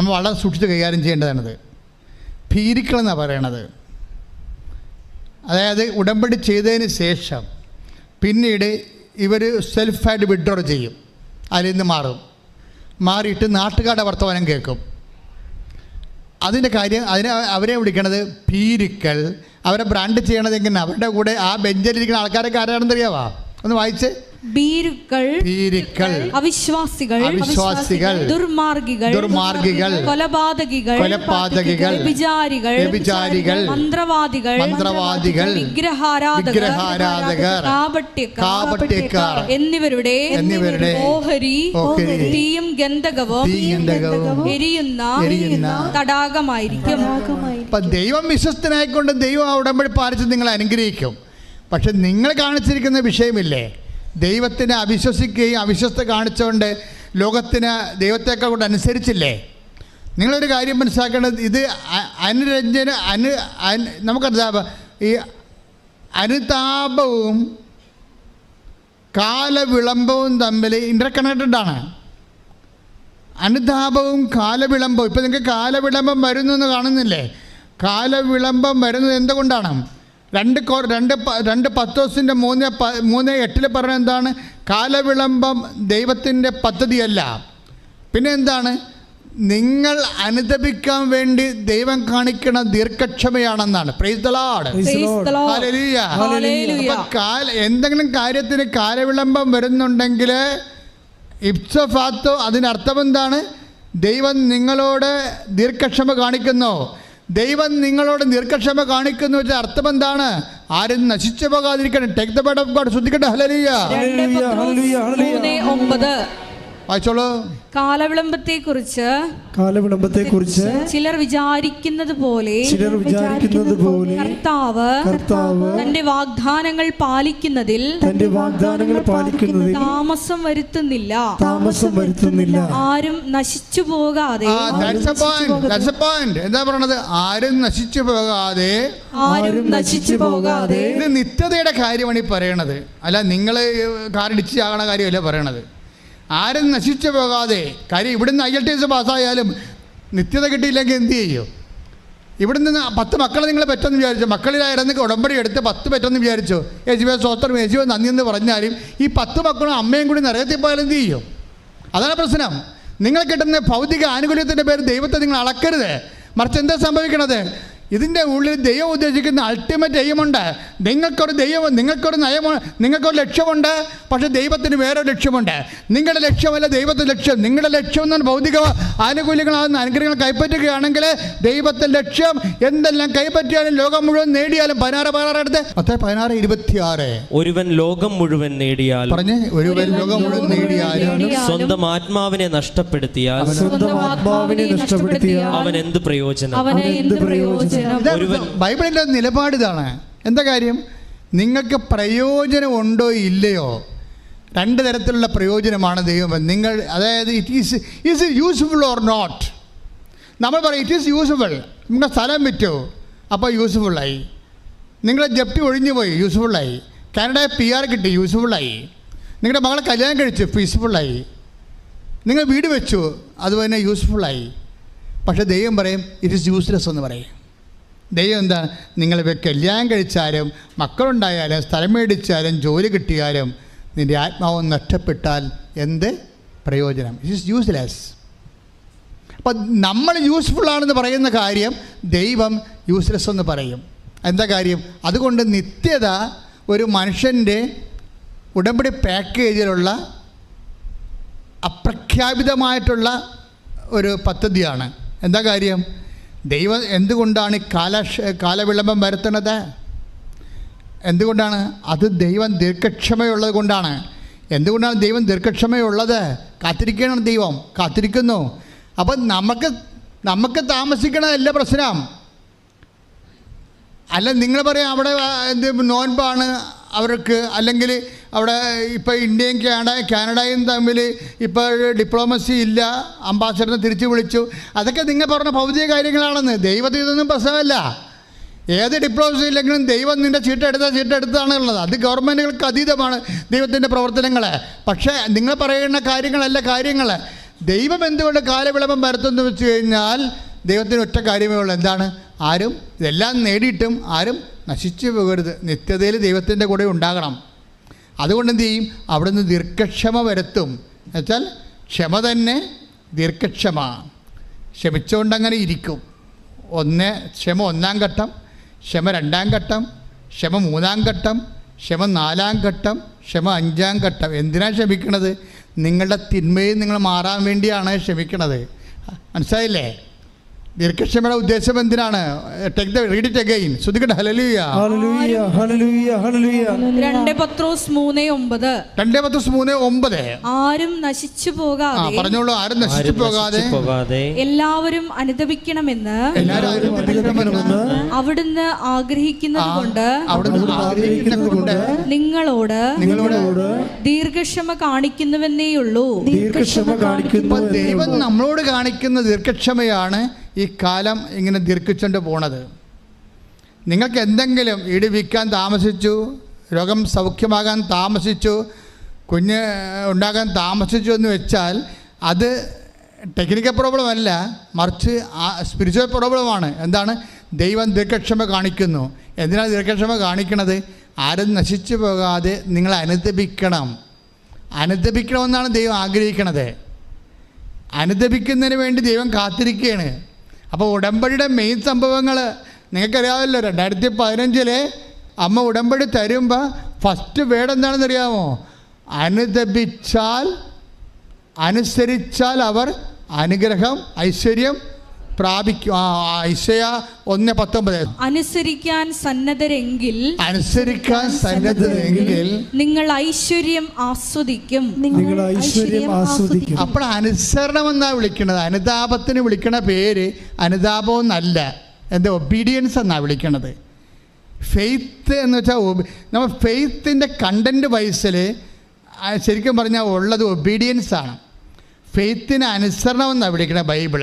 നമ്മൾ വളരെ സൂക്ഷിച്ച് കൈകാര്യം ചെയ്യേണ്ടതാണത്. ഭീരിക്കളെന്നാണ് പറയണത്. അതായത് ഉടമ്പടി ചെയ്തതിന് ശേഷം പിന്നീട് ഇവർ സെൽഫായിട്ട് വിഡ്രോ ചെയ്യും. അതിൽ നിന്ന് മാറും. മാറിയിട്ട് നാട്ടുകാരുടെ വർത്തമാനം കേൾക്കും. അതിന്റെ കാര്യം അതിനെ അവരെ വിളിക്കണത് പീരിക്കൽ അവരെ ബ്രാൻഡ് ചെയ്യണത് എങ്ങനെ? അവരുടെ കൂടെ ആ ബെഞ്ചിലിരിക്കുന്ന ആൾക്കാരൊക്കെ ആരാണെന്ന് അറിയാവാ ഒന്ന് വായിച്ച്. ഭീരുക്കൾ പീരിക്കൽ അവിശ്വാസികൾ അവിശ്വാസികൾ, ദുർമാർഗികൾ ദുർമാർഗികൾ, കൊലപാതകികൾ കൊലപാതകികൾ, വിചാരികൾ വിചാരികൾ മന്ത്രവാദികൾ മന്ത്രവാദികൾ, വിഗ്രഹാരാധകർ വിഗ്രഹാരാധകർ, കാപട്യക്കാർ കാപട്യക്കാർ എന്നിവരുടെ എന്നിവരുടെ ഓഹരി തീയും ഗന്ധകവും എരിയുന്ന എരിയുന്ന തടാകമായിരിക്കും. അപ്പൊ ദൈവം വിശ്വസ്തനായിക്കൊണ്ട് ദൈവം ഉടമ്പടി പാലിച്ച് നിങ്ങളെ അനുഗ്രഹിക്കും. പക്ഷെ നിങ്ങൾ കാണിച്ചിരിക്കുന്ന വിഷയമില്ലേ? ദൈവത്തിനെ അവിശ്വസിക്കുകയും അവിശ്വസ്ത കാണിച്ചുകൊണ്ട് ലോകത്തിന് ദൈവത്തേക്കാൾ കൊണ്ട് അനുസരിച്ചില്ലേ? നിങ്ങളൊരു കാര്യം മനസ്സിലാക്കേണ്ടത് ഇത് അനുരഞ്ജന അനു നമുക്കറിയാം ഈ അനുതാപവും കാലവിളംബവും തമ്മിൽ ഇന്റർ കണക്റ്റഡ് ആണ്. അനുതാപവും കാലവിളംബവും ഇപ്പം നിങ്ങൾക്ക് കാലവിളംബം വരുന്നു എന്ന് കാണുന്നില്ലേ? കാലവിളംബം വരുന്നത് എന്തുകൊണ്ടാണ്? രണ്ട് കോ രണ്ട് രണ്ട് പത്തോസിന്റെ മൂന്ന് പ- മൂന്ന് എട്ടിൽ പറഞ്ഞ എന്താണ്? കാലവിളംബം ദൈവത്തിന്റെ പദ്ധതിയല്ല. പിന്നെ എന്താണ്? നിങ്ങൾ അനുദപിക്കാൻ വേണ്ടി ദൈവം കാണിക്കുന്ന ദീർഘക്ഷമയാണെന്നാണ്. എന്തെങ്കിലും കാര്യത്തിന് കാലവിളംബം വരുന്നുണ്ടെങ്കിൽ ഇപ്സഫാത്തോ അതിനർത്ഥം എന്താണ്? ദൈവം നിങ്ങളോട് ദീർഘക്ഷമ കാണിക്കുന്നു. ദൈവം നിങ്ങളോട് നിർക്കക്ഷമ കാണിക്കുന്നു ഒരു അർത്ഥം എന്താണ് ആരും നശിച്ചു പോകാതിരിക്കണം take the bud of God ശ്രദ്ധിക്കട്ടെ. Hallelujah hallelujah, hallelujah, hallelujah. ഒമ്പത്. വായിച്ചോളൂ. കാലവിളംബത്തെ കുറിച്ച് കാലവിളംബത്തെ കുറിച്ച് ചിലർ വിചാരിക്കുന്നത് പോലെ ചിലർ വിചാരിക്കുന്നത് പോലെ കർത്താവ് കർത്താവ് തന്റെ വാഗ്ദാനങ്ങൾ പാലിക്കുന്നതിൽ തന്റെ വാഗ്ദാനങ്ങൾ പാലിക്കുന്നതിൽ താമസം വരുത്തുന്നില്ല. താമസം വരുത്തുന്നില്ല. ആരും നശിച്ചു പോകാതെ that's a point that's a point എന്താ പറയണത്? ആരും നശിച്ചു പോകാതെ ആരും നശിച്ചു പോകാതെ ഇത് നിത്യതയുടെ കാര്യമാണ് ഈ പറയണത്. അല്ല നിങ്ങൾ കാറിടിച്ചാകണ കാര്യമല്ല പറയണത്? ആരും നശിച്ചു പോകാതെ കാര്യം ഇവിടുന്ന് ഐ എൽ ടി എസ് പാസ്സായാലും നിത്യത കിട്ടിയില്ലെങ്കിൽ എന്ത് ചെയ്യും? ഇവിടുന്ന് പത്ത് മക്കളെ നിങ്ങൾ പറ്റെന്ന് വിചാരിച്ചു. മക്കളിലായിരുന്നെങ്കിൽ ഉടമ്പടി എടുത്ത് പത്ത് പറ്റെന്ന് വിചാരിച്ചു. യേശുവെ സ്വോത്രം യേശുവെ നന്ദി എന്ന് പറഞ്ഞാലും ഈ പത്ത് മക്കളും അമ്മയും കൂടി നിറയത്തിൽ പോയാലും എന്ത് ചെയ്യും? അതാണ് പ്രശ്നം. നിങ്ങൾ കിട്ടുന്ന ഭൗതിക ആനുകൂല്യത്തിന്റെ പേര് ദൈവത്തെ നിങ്ങൾ അളക്കരുത്. മറിച്ച് എന്താ സംഭവിക്കണത്? ഇതിന്റെ ഉള്ളിൽ ദൈവം ഉദ്ദേശിക്കുന്ന അൾട്ടിമേറ്റ് എയിമുണ്ട് നിങ്ങൾക്കൊരു ദൈവം നിങ്ങൾക്കൊരു നയം നിങ്ങൾക്കൊരു ലക്ഷ്യമുണ്ട് പക്ഷേ ദൈവത്തിന് വേറൊരു ലക്ഷ്യമുണ്ട്. നിങ്ങളുടെ ലക്ഷ്യമല്ല ദൈവത്തിന്റെ ലക്ഷ്യം. നിങ്ങളുടെ ലക്ഷ്യം എന്ന് പറഞ്ഞാൽ ഭൗതിക ആനുകൂല്യങ്ങളാകുന്ന അനുഗ്രഹങ്ങൾ കൈപ്പറ്റുകയാണെങ്കിൽ ദൈവത്തിന്റെ ലക്ഷ്യം എന്തെല്ലാം കൈപ്പറ്റിയാലും ലോകം മുഴുവൻ നേടിയാലും പതിനാറ് പതിനാറ് എടുത്ത്. പത്ത് പതിനാറ് ഇരുപത്തിയാറ്. ഒരുവൻ ലോകം മുഴുവൻ നേടിയാൽ പറഞ്ഞ് ഒരുവൻ ലോകം മുഴുവൻ നേടിയാലും സ്വന്തം ആത്മാവിനെ നഷ്ടപ്പെടുത്തിയാൽ സ്വന്തം ആത്മാവിനെ നഷ്ടപ്പെടുത്തിയാൽ അവൻ എന്ത് പ്രയോജനം? അവൻ എന്ത് പ്രയോജനം? ബൈബിളിന്റെ നിലപാട് ഇതാണ്. എന്താ കാര്യം? നിങ്ങൾക്ക് പ്രയോജനം ഉണ്ടോ ഇല്ലയോ? രണ്ട് തരത്തിലുള്ള പ്രയോജനമാണ് ദൈവം. നിങ്ങൾ അതായത് it is is it useful or not നമ്മൾ പറയും ഇറ്റ് ഈസ് യൂസ്ഫുൾ നിങ്ങളുടെ സ്ഥലം വിറ്റോ. അപ്പോൾ യൂസ്ഫുള്ളായി നിങ്ങളെ ജപ്തി ഒഴിഞ്ഞു പോയി. യൂസ്ഫുള്ളായി കാനഡ പി ആർ കിട്ടി. യൂസ്ഫുള്ളായി നിങ്ങളുടെ മകളെ കല്യാണം കഴിച്ചു. യൂസ്ഫുള്ളായി നിങ്ങൾ വീട് വെച്ചു. അതുപോലെ യൂസ്ഫുള്ളായി പക്ഷേ ദൈവം പറയും ഇറ്റ് ഈസ് യൂസ്ലെസ് എന്ന് പറയും. ദൈവം എന്താ? നിങ്ങൾ ഇവ കല്യാണം കഴിച്ചാലും മക്കളുണ്ടായാലും സ്ഥലം മേടിച്ചാലും ജോലി കിട്ടിയാലും നിന്റെ ആത്മാവ് നഷ്ടപ്പെട്ടാൽ എന്ത്? പ്രയോജനം. ഇറ്റ് ഈസ് യൂസ്ലെസ് അപ്പം നമ്മൾ യൂസ്ഫുള്ളാണെന്ന് പറയുന്ന കാര്യം ദൈവം യൂസ്ലെസ് എന്ന് പറയും. എന്താ കാര്യം? അതുകൊണ്ട് നിത്യത ഒരു മനുഷ്യന്റെ ഉടമ്പടി പാക്കേജിലുള്ള അപ്രഖ്യാപിതമായിട്ടുള്ള ഒരു പദ്ധതിയാണ്. എന്താ കാര്യം? ദൈവം എന്തുകൊണ്ടാണ് ഈ കാല കാലവിളംബം വരുത്തുന്നത്? എന്തുകൊണ്ടാണ്? അത് ദൈവം ദീർഘക്ഷമയുള്ളത് കൊണ്ടാണ്. എന്തുകൊണ്ടാണ് ദൈവം ദീർഘക്ഷമയുള്ളത്? കാത്തിരിക്കണം ദൈവം. കാത്തിരിക്കുന്നു. അപ്പം നമുക്ക് നമുക്ക് താമസിക്കണതല്ല പ്രശ്നം. അല്ല നിങ്ങൾ പറയാം അവിടെ എന്ത് നോൻപാണ്. അവർക്ക് അല്ലെങ്കിൽ അവിടെ ഇപ്പോൾ ഇന്ത്യയും കാനഡ കാനഡയും തമ്മിൽ ഇപ്പോൾ ഡിപ്ലോമസി ഇല്ല. അംബാസഡറിനെ തിരിച്ചു വിളിച്ചു. അതൊക്കെ നിങ്ങൾ പറഞ്ഞ ഭൗതിക കാര്യങ്ങളാണെന്ന്. ദൈവത്തിൽ ഇതൊന്നും പ്രശ്നമല്ല. ഏത് ഡിപ്ലോമസി ഇല്ലെങ്കിലും ദൈവം നിന്റെ ചീട്ടെടുത്ത ചീട്ടെടുത്താണ് ഉള്ളത് അത് ഗവൺമെന്റുകൾക്ക് അതീതമാണ് ദൈവത്തിന്റെ പ്രവർത്തനങ്ങൾ പക്ഷേ നിങ്ങൾ പറയുന്ന കാര്യങ്ങളല്ല കാര്യങ്ങൾ ദൈവം എന്തുകൊണ്ട് കാലവിളംബം വരുത്തുന്നു വെച്ച് കഴിഞ്ഞാൽ ദൈവത്തിന് ഒറ്റ കാര്യമേ ഉള്ളൂ. എന്താണ്? ആരും ഇതെല്ലാം നേടിയിട്ടും ആരും നശിച്ചു പോകരുത്. നിത്യതയിൽ ദൈവത്തിന്റെ കൂടെ ഉണ്ടാകണം. അതുകൊണ്ട് എന്ത് ചെയ്യും? അവിടുന്ന് ദീർഘക്ഷമ വരുത്തും. എന്നുവെച്ചാൽ ക്ഷമ തന്നെ ദീർഘക്ഷമ. ക്ഷമിച്ചുകൊണ്ട് അങ്ങനെ ഇരിക്കും. ഒന്ന് ക്ഷമ ഒന്നാം ഘട്ടം ക്ഷമ രണ്ടാം ഘട്ടം ക്ഷമ മൂന്നാം ഘട്ടം ക്ഷമ നാലാം ഘട്ടം ക്ഷമ അഞ്ചാം ഘട്ടം. എന്തിനാണ് ക്ഷമിക്കണത്? നിങ്ങളുടെ തിന്മയും നിങ്ങൾ മാറാൻ വേണ്ടിയാണ് ക്ഷമിക്കണത്. മനസ്സിലായില്ലേ? ദീർഘക്ഷമയുടെ ഉദ്ദേശം എന്തിനാണ്? Take the read it again ശ്രദ്ധിക്കട്ടെ hallelujah hallelujah hallelujah hallelujah. 2 പത്രോസ് മൂന്ന് ഒമ്പത്. രണ്ടേ പത്ത് മൂന്ന് ഒമ്പത്. ആരും നശിച്ചു ആ പോകാതെ പറഞ്ഞോളൂ ആരും നശിച്ചു പോകാതെ എല്ലാവരും അനുദപിക്കണമെന്ന് എല്ലാവരും അനുതപിക്കണമെന്ന് അവിടുന്ന് ആഗ്രഹിക്കുന്നത് കൊണ്ട് അവിടുന്ന് ആഗ്രഹിക്കുന്നത് നിങ്ങളോട് നിങ്ങളോട് ദീർഘക്ഷമ കാണിക്കുന്നുവെന്നേയുള്ളൂ. ദീർഘക്ഷമ കാണിക്കുന്നു ദൈവം നമ്മളോട് കാണിക്കുന്ന ദീർഘക്ഷമയാണ് ഈ കാലം ഇങ്ങനെ ദീർഘിച്ചുകൊണ്ട് പോണത്. നിങ്ങൾക്ക് എന്തെങ്കിലും ഈട് വിൽക്കാൻ താമസിച്ചു രോഗം സൗഖ്യമാകാൻ താമസിച്ചു കുഞ്ഞ് ഉണ്ടാകാൻ താമസിച്ചു എന്ന് വെച്ചാൽ അത് ടെക്നിക്കൽ പ്രോബ്ലം അല്ല മറിച്ച് ആ സ്പിരിച്വൽ പ്രോബ്ലമാണ് എന്താണ്? ദൈവം ദീർഘക്ഷമ കാണിക്കുന്നു. എന്തിനാണ് ദീർഘക്ഷമ കാണിക്കണത്? ആരും നശിച്ചു പോകാതെ നിങ്ങൾ അനുദപിക്കണം. അനുദപിക്കണമെന്നാണ് ദൈവം ആഗ്രഹിക്കണത്. അനുദപിക്കുന്നതിന് വേണ്ടി ദൈവം കാത്തിരിക്കുകയാണ്. അപ്പോൾ ഉടമ്പടിയുടെ മെയിൻ സംഭവങ്ങൾ നിങ്ങൾക്കറിയാമല്ലോ രണ്ടായിരത്തി പതിനഞ്ചിലെ അമ്മ ഉടമ്പടി തരുമ്പോൾ ഫസ്റ്റ് വേർഡ് എന്താണെന്ന് അറിയാമോ? അനുദപിച്ചാൽ അനുസരിച്ചാൽ അവർ അനുഗ്രഹം ഐശ്വര്യം പ്രാപിക്കും ആ ഐശ്വര്യ ഒന്ന് പത്തൊമ്പത്. അനുസരിക്കാൻ സന്നദ്ധരെങ്കിൽ അനുസരിക്കാൻ സന്നദ്ധരെങ്കിൽ നിങ്ങൾ ഐശ്വര്യം ആസ്വദിക്കും. നിങ്ങൾ ഐശ്വര്യം ആസ്വദിക്കും. അപ്പോൾ അനുസരണം എന്നാണ് വിളിക്കുന്നത് അനുതാപത്തിന് വിളിക്കണ പേര് അനുതാപം എന്നല്ല എന്താ ഒബീഡിയൻസ് എന്നാണ് വിളിക്കണത്. ഫെയ്ത്ത് എന്ന് വെച്ചാൽ നമ്മൾ ഫെയ്ത്തിന്റെ കണ്ടന്റ് വയസ്സിൽ ശരിക്കും പറഞ്ഞാൽ ഉള്ളത് ഒബീഡിയൻസ് ആണ്. ഫെയ്ത്തിന് അനുസരണം എന്നാണ് വിളിക്കുന്നത് ബൈബിൾ.